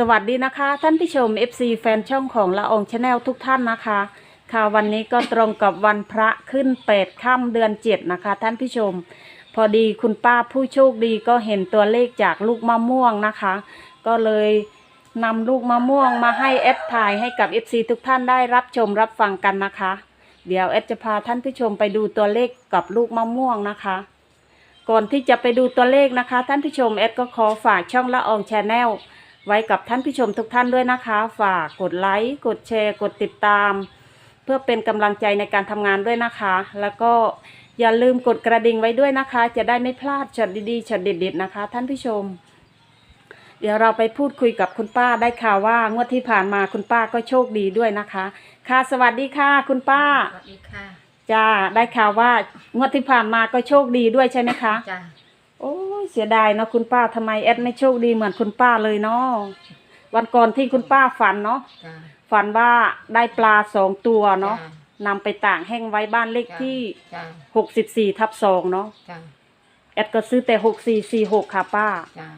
สวัสดีนะคะ ท่านผู้ชม FC แฟนช่องของละอองชาแนลทุกท่านนะคะ ค่ะวันนี้ก็ตรงกับวันพระขึ้นเปดค่ำเดือนเจ็ดนะคะ ท่านผู้ชม พอดีคุณป้าผู้โชคดีก็เห็นตัวเลขจากลูกมะม่วงนะคะ ก็เลยนำลูกมะม่วงมาให้แอดถ่ายให้กับ FC ทุกท่านได้รับชมรับฟังกันนะคะ เดี๋ยวแอดจะพาท่านผู้ชมไปดูตัวเลขกับลูกมะม่วงนะคะ ก่อนที่จะไปดูตัวเลขนะคะ ท่านผู้ชมแอดก็ขอฝากช่องละอองชาแนล ไว้กับท่านผู้ชมทุกท่านด้วยนะคะ ฝากกดไลค์กดแชร์ กดติดตาม เพื่อเป็นกำลังใจในการทำงานด้วยนะคะ แล้วก็อย่าลืมกดกระดิ่งไว้ด้วยนะคะ จะได้ไม่พลาดช็อตดีๆช็อตเด็ดๆนะคะ ท่านผู้ชม เดี๋ยวเราไปพูดคุยกับคุณป้าได้ข่าวว่างวดที่ผ่านมาคุณป้าก็โชคดีด้วยนะคะ ค่ะ สวัสดีค่ะ คุณป้าสวัสดีค่ะจ้าได้ข่าวว่างวดที่ผ่านมาก็โชคดีด้วยใช่ไหมคะจ้าโอ้ย เสียดายเนาะคุณป้าทำไมแอดไม่โชคดีเหมือนคุณป้าเลยเนาะวันก่อนที่คุณป้าฝันเนาะจ้าฝันว่าได้ปลาสองตัวเนาะจ้นำไปตากแห้งไว้บ้านเลขที่จ้าหกสิบสี่ทับสองเนาะจ้าแอดก็ซื้อแต่หกสี่สี่หกค่ะป้าจ้า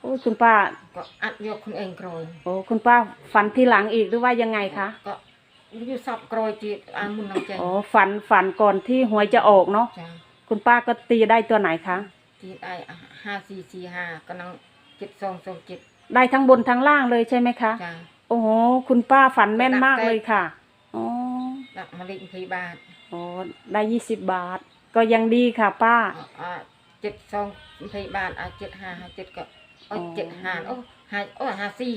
โอ้ยคุณป้าก็อัดยกคุณเองโกรยโอ้คุณป้าฝันที่หลังอีกหรือว่ายังไงคะก็อยู่สับโกรยจีอามุนน้ำใจอ๋อฝันฝันก่อนที่หวยจะออกเนาะจ้าคุณป้าก็ตีได้ตัวไหนคะจีไอ ห้าสี่สี่ห้าก็นังเจ็ดสองสองเจ็ดได้ทั้งบนทั้งล่างเลยใช่ไหมคะ จ้า โอ้โห คุณป้าฝันแม่นมากเลยค่ะ อ๋อ ดักมะเร็งพยาบาลอ๋อ ได้ยี่สิบบาท ก็ยังดีค่ะป้า อ่าเจ็ดสองพยาบาลอ่าเจ็ดห้าห้าเจ็ดก็โอ้อ๋อ เจ็ดห้าโอ้ห้าโอ้ห้าสี่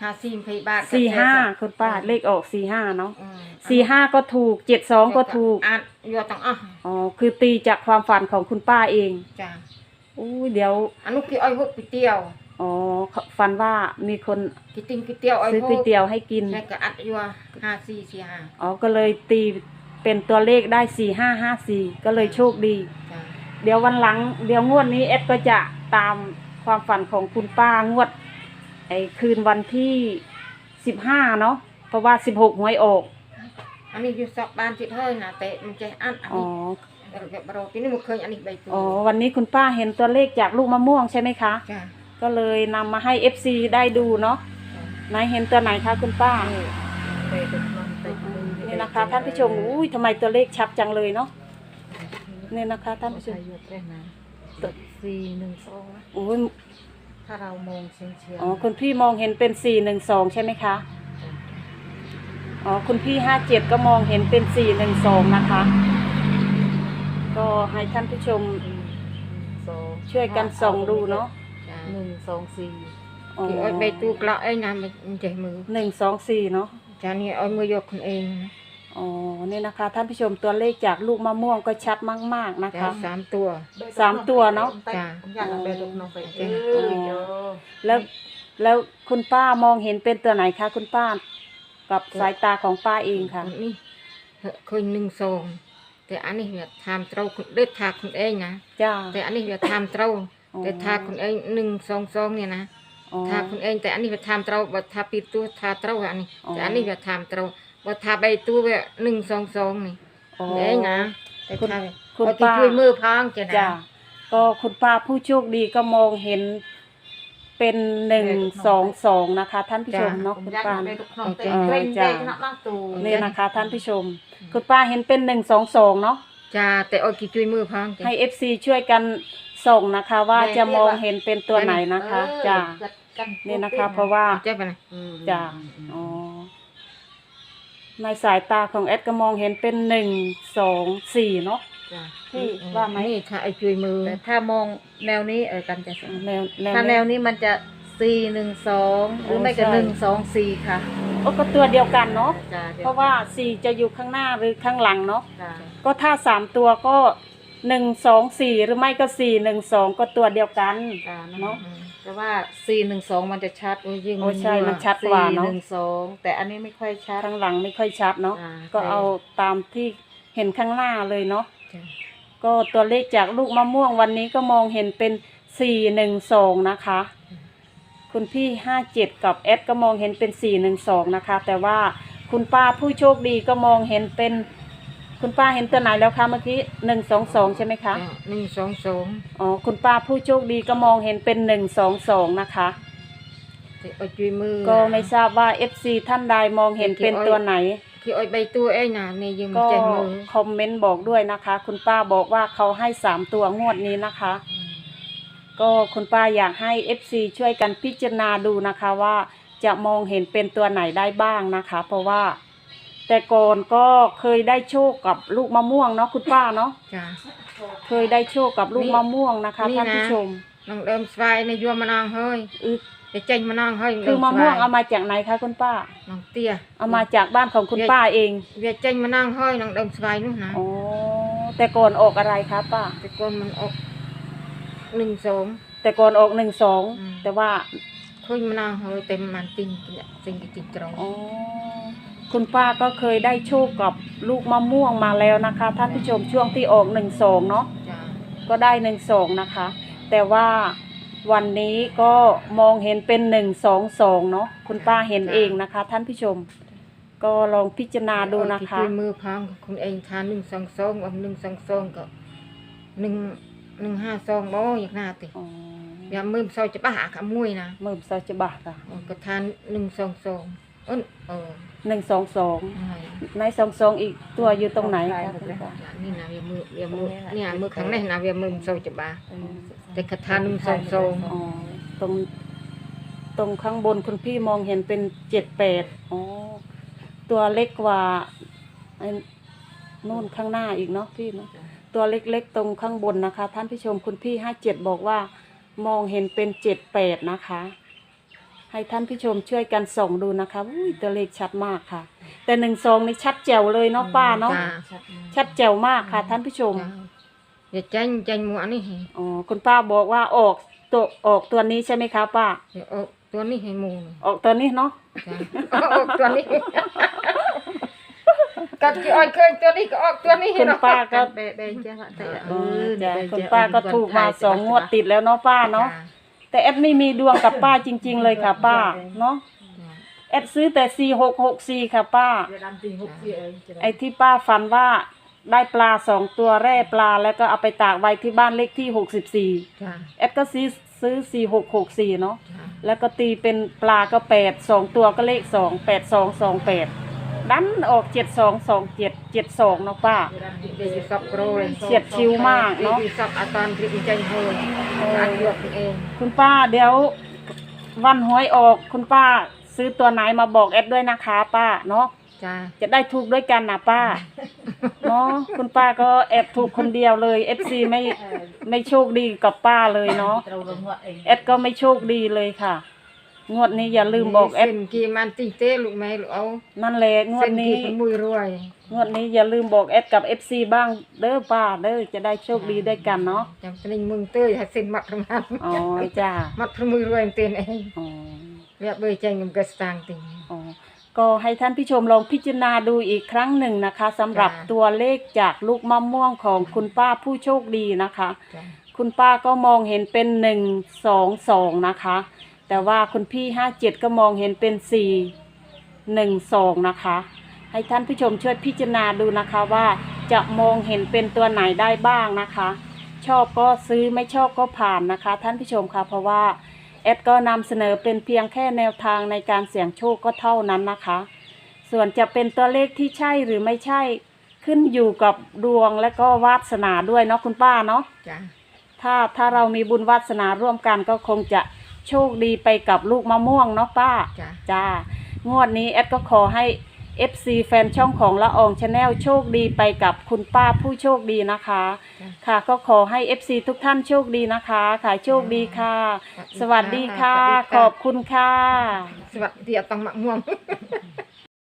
ห้าสี่พยาบาลก็สี่ห้าเจ็ดสองคุณป้าเลขออกสี่ห้าเนาะอืมสี่ห้าก็ถูกเจ็ดสองก็ถูกอัดยอดตังอะอ๋อ คือตีจากความฝันของคุณป้าเอง จ้า อู้เดี๋ยว อันนู้นคืออ้อยหุบก๋วยเตี๋ยวอ๋อฝันว่ามีคนกินติงก๋วยเตี๋ยวอ้อยซื้อหุบก๋วยเตี๋ยวให้กิน ใช่ก็อัดอยู่ห้าสี่สี่ห้าอ๋อ ก็เลยตีเป็นตัวเลขได้สี่ห้าห้าสี่ก็เลยโชคดี จ้าเดี๋ยววันหลัง เดี๋ยวงวดนี้เอสก็จะตามความฝันของคุณป้างวด ไอ้คืนวันที่สิบห้าเนาะเพราะว่าสิบหกหวยออกอันนี้อยู่สอบบ้านจิตเฮ้ยนะแต่มันจะอัดอันอ๋อนี้ เราเก็บเราปีนี้มันเคยอันนี้ใบตัวอ๋อวันนี้คุณป้าเห็นตัวเลขจากลูกมะม่วงใช่ไหมคะ จ้าก็เลยนำมาให้ FC ได้ดูเนาะไหนเห็นตัวไหนคะคุณป้านี่นะคะท่านผู้ชมอุ้ยทำไมตัวเลขชัดจังเลยเนาะนี่นะคะท่านผู้ชมตึกสี่หนึ่งสองนะโอ้ยถ้าเรามองเฉียงเฉียงอ๋อคุณพี่มองเห็นเป็นสี่หนึ่งสองใช่ไหมคะ อ๋อคุณพี่ห้าเจ็ดก็มองเห็นเป็นสี่หนึ่งสองนะคะ ก็ให้ท่านผู้ชมสองช่วยกันส่องดูเนาะจ้าหนึ่งสองสี่อ๋อที่อ้อยใบตัวกระไอ้น้ำมันจะมือหนึ่งสองสี่เนาะ จ้านี่อ้อยมือยกคนเองนะอ๋อนี่นะคะ ท่านผู้ชมตัวเลขจากลูกมะม่วงก็ชัดมาก ๆนะจ้าคะ สามตัว สามตัวเนาะ จ้ะ ผมอยากเอาไปตกน้องไปเอจ้ะอเยอะแล้วแล้วคุณป้ามองเห็นเป็นตัวไหนคะคุณป้า กับสายตาของป้าเองค่ะอันนี่เคยหนึ่งสอง แต่อันนี้เนี่ยทำเต้าเด็ดทาคนเองนะจ้า แต่อันนี้เนี่ยทำเต้าแต่ทาคนเองหนึ่งสองสองเนี่ยนะอ๋อ ทาคนเองแต่อันนี้ไปทำเต้าบัทาปีตัวทาเต้าอันนี้อ๋อ แต่อันนี้ไปทำเต้าบัทาใบตัวแบบหนึ่งสองสองนี่อ๋อ เองนะแต่คุณทาคุณเอาที่ป้า ช่วยมือพังจะนะจ้าก็คุณป้าผู้โชคดีก็มองเห็น เป็นหนึ่งสองสองนะคะ ท่านผู้ชมเนาะผมคุณอยากป้าเอาไปตกน้องไปเออเกรงจ้ะใจนะบ้างตูนี่นะคะท่านผู้ชม คุณป้าเห็นเป็นหนึ่งสองสองเนาะจ้าแต่เอาที่ช่วยมือพังจ้ะให้เอฟซีช่วยกันส่งนะคะ ว่าจะมองเห็นเป็นตัวไหนนะคะจ้านี่นะคะ เพราะว่าเจ้าไปนะจ้าอ๋อในสายตาของเอดก็มองเห็นเป็นหนึ่งสองสี่เนาะ จ้ะพี่ว่าไหมนี่ถ้าไอ้ช่วยมือ แต่ถ้ามองแนวนี้เออกันจะสแนวแนวถ้าแนวนี้มันจะสี่หนึ่งสองหรือไม่ก็ใช่หนึ่งสองสี่ค่ะโอ้ก็ตัวเดียวกันเนาะจ้ะดี๋ยเพราะว่าสี่จะอยู่ข้างหน้าหรือข้างหลังเนาะจ้ะก็ถ้าสามตัวก็หนึ่งสองสี่หรือไม่ก็สี่หนึ่งสองก็ตัวเดียวกันจ้ะเนาะเนาะแต่ว่าสี่หนึ่งสองมันจะชัดโอ้ยยิ่งโอ้ใช่มันชัดกว่าสี่เนาะหนึ่งสองแต่อันนี้ไม่ค่อยชัดข้างหลังไม่ค่อยชัดเนาะอ่าก็เอาตามที่เห็นข้างหน้าเลยเนาะจ้ะ ก็ตัวเลขจากลูกมะม่วงวันนี้ก็มองเห็นเป็นสี่หนึ่งสองนะคะ คุณพี่ห้าเจ็ดกับเอสก็มองเห็นเป็นสี่หนึ่งสองนะคะ แต่ว่าคุณป้าผู้โชคดีก็มองเห็นเป็น คุณป้าเห็นตัวไหนแล้วคะเมื่อกี้หนึ่งสองสองใช่ไหมคะจ้ะหนึ่งสองสองอ๋อคุณป้าผู้โชคดีก็มองเห็นเป็นหนึ่งสองสองนะคะ thì ôi chui mưa ก็ไม่ทราบว่า FC ท่านใดมองเห็นเป็นตัวไหน khi ôi bay tua ấy nè này dừng ก็ chạy mưa คอมเมนต์บอกด้วยนะคะ คุณป้าบอกว่าเขาให้สามตัวงวดนี้นะคะ ก็คุณป้าอยากให้ FC ช่วยกันพิจารณาดูนะคะว่าจะมองเห็นเป็นตัวไหนได้บ้างนะคะ เพราะว่า แต่ก่อนก็เคยได้โชคกับลูกมะม่วงเนาะคุณป้าเนาะ chà เคยได้โชคกับลูกมะม่วงนะคะนี่ท่านผู้นะชม nong đơm svai này vô mà nong hơi อึ để chanh mà nong hơi คือมะม่วงเอามาจากไหนคะคุณป้า nong tia เอามาจากบ้านของคุณป้าเอง về chanh mà nong hơi nong đơm svai nữa nè อ๋อแต่ก่อนออกอะไรคะป้า thì con mình ốc nừng sống แต่ก่อนออกหนึ่งสองอืมแต่ว่า khơi mà nong hơi tem màn tin tin cái tin trâu อ๋อคุณป้าก็เคยได้โชคกับลูกมะม่วงมาแล้วนะคะท่านผู้ชมช่วงที่ออกหนึ่งสองเนาะ chà ก็ได้หนึ่งสองนะคะ แต่ว่า วันนี้ก็มองเห็นเป็นหนึ่งสองสองเนาะคุณป้าเห็นเองนะคะ ท่านผู้ชม ก็ลองพิจารณาดูนะคะ chui mưa phong con anh tha nừng song song ông nừng song song có nừng nừng ha song bó nhạc na thì อ๋ออย่ามือซอยจะปะหาขามุ้ยนะมือซาจะบาค่ะเออก็ทานหนึ่งสองสองเอ้นเออหนึ่งสองสองอะไรในสองสองอีกตัวอยู่ตรงไหนคะคุณป้านี่นะเวียมือเวียมือเนี่ยมือข้างในนะเวียมือซอยจะบา แต่กระทานหนึ่งสองสองอ๋อตรง ตรงข้างบนคุณพี่มองเห็นเป็นเจ็ดแปดอ๋อตัวเล็กกว่าไอ้นู่นข้างหน้าอีกเนาะพี่เนาะตัวเล็กๆตรงข้างบนนะคะ ท่านผู้ชมคุณพี่ห้าเจ็ดบอกว่า มองเห็นเป็นเจ็ดแปดนะคะ ให้ท่านผู้ชมช่วยกันส่องดูนะคะอุ้ยตัวเลขชัดมากค่ะ แต่หนึ่งซองนี่ชัดแจ๋วเลยเนาะป้าเนาะจ้ชัดแจ๋วมากค่ะ ท่านผู้ชม อย่าจันจันหมัวนี่ให้อ๋อคุณป้าบอกว่าออกตัวออกตัวนี้ใช่ไหมคะป้า อย่าออกตัวนี้ให้หมูออกตัวนี้เนาะจ้ะออกตัวนี้ก็ที่อ้อยเคยตัวนี้ก็ออกตัวนี้คุณป้าก็เบเบเจ้าแต่เออจ้ะคุณป้าก็ถูกมาสองงวดติดแล้วเนาะป้าเนาะแต่แอดไม่มีดวงกับป้าจริง ๆ เลยค่ะป้าเนาะแอดซื้อแต่สี่หกหกสี่ค่ะป้า ไอ้ที่ป้าฝันว่า ได้ปลาสองตัวแร่ปลาแล้วก็เอาไปตากไว้ที่บ้านเลขที่หกสิบสี่จ้ะแอดก็ซื้อซื้อสี่หกหกสี่เนาะจ้ะแล้วก็ตีเป็นปลาก็แปดสองตัวก็เลขสองแปดสองสองแปดดันออกเจ็ดสองสองเจ็ดเจ็ดสองเนาะป้าเดี๋ยวจะสับโปรยเฉียดชิวมากเนาะดี๋ยวจะสับอาตอนที่ดีใจเฮ้ยอันเดียวกันเองคุณป้าเดี๋ยววันหวยออกคุณป้าซื้อตัวไหนมาบอกแอดด้วยนะคะ ป้าเนาะ จ้าจะได้ถูกด้วยกันนะป้าเนาะคุณป้าก็แอบถูกคนเดียวเลยเอฟซีไม่ไม่โชคดีกับป้าเลยเนาะแอดก็ไม่โชคดีเลยค่ะ งวดนี้อย่าลืมบอกแอดเส้นกี่มันตีเต้ลูกแม่ลูกเอานั่นแหละงวเส้ดนนี้ กี่เป็นมุยรวยงวดนี้อย่าลืมบอกแอดกับเอฟซีบ้างเด้อป้าเด้อจะได้โชคดีด้วยกันเนาะจำเป็นมึงเต้ยให้เส้นมัดทั้งนั้นอ๋อจ้ามัดเป็นมุยรวยเต้นเองอ๋อเรียบเบยใจเงินกระสตางค์ติง อ๋อ ก็ให้ท่านผู้ชมลองพิจารณาดูอีกครั้งหนึ่งนะคะสำหรับจ้ะ ตัวเลขจากลูกมะม่วงของคุณป้าผู้โชคดีนะคะ จ้าคุณป้าก็มองเห็นเป็นหนึ่งสองสองนะคะ แต่ว่าคุณพี่ห้าเจ็ดก็มองเห็นเป็นสี่หนึ่งสองนะคะ ให้ท่านผู้ชมช่วยพิจารณาดูนะคะว่าจะมองเห็นเป็นตัวไหนได้บ้างนะคะ ชอบก็ซื้อไม่ชอบก็ผ่านนะคะ ท่านผู้ชมค่ะเพราะว่า แอดก็นำเสนอเป็นเพียงแค่แนวทางในการเสี่ยงโชคก็เท่านั้นนะคะ ส่วนจะเป็นตัวเลขที่ใช่หรือไม่ใช่ ขึ้นอยู่กับดวงและก็วาสนาด้วยเนาะคุณป้าเนาะจ้าถ้าถ้าเรามีบุญวาสนาร่วมกันก็คงจะโชคดีไปกับลูกมะม่วงเนาะป้าจ้าจ้างวดนี้แอดก็ขอให้ FC แฟนช่องของละอองชาแนลโชคดีไปกับคุณป้าผู้โชคดีนะคะ ค่ะก็ขอให้ FC ทุกท่านโชคดีนะคะขายโชคดีค่ะ สวัสดีค่ะ ขอบคุณค่ะ สวัสดีอะตังมะม่วง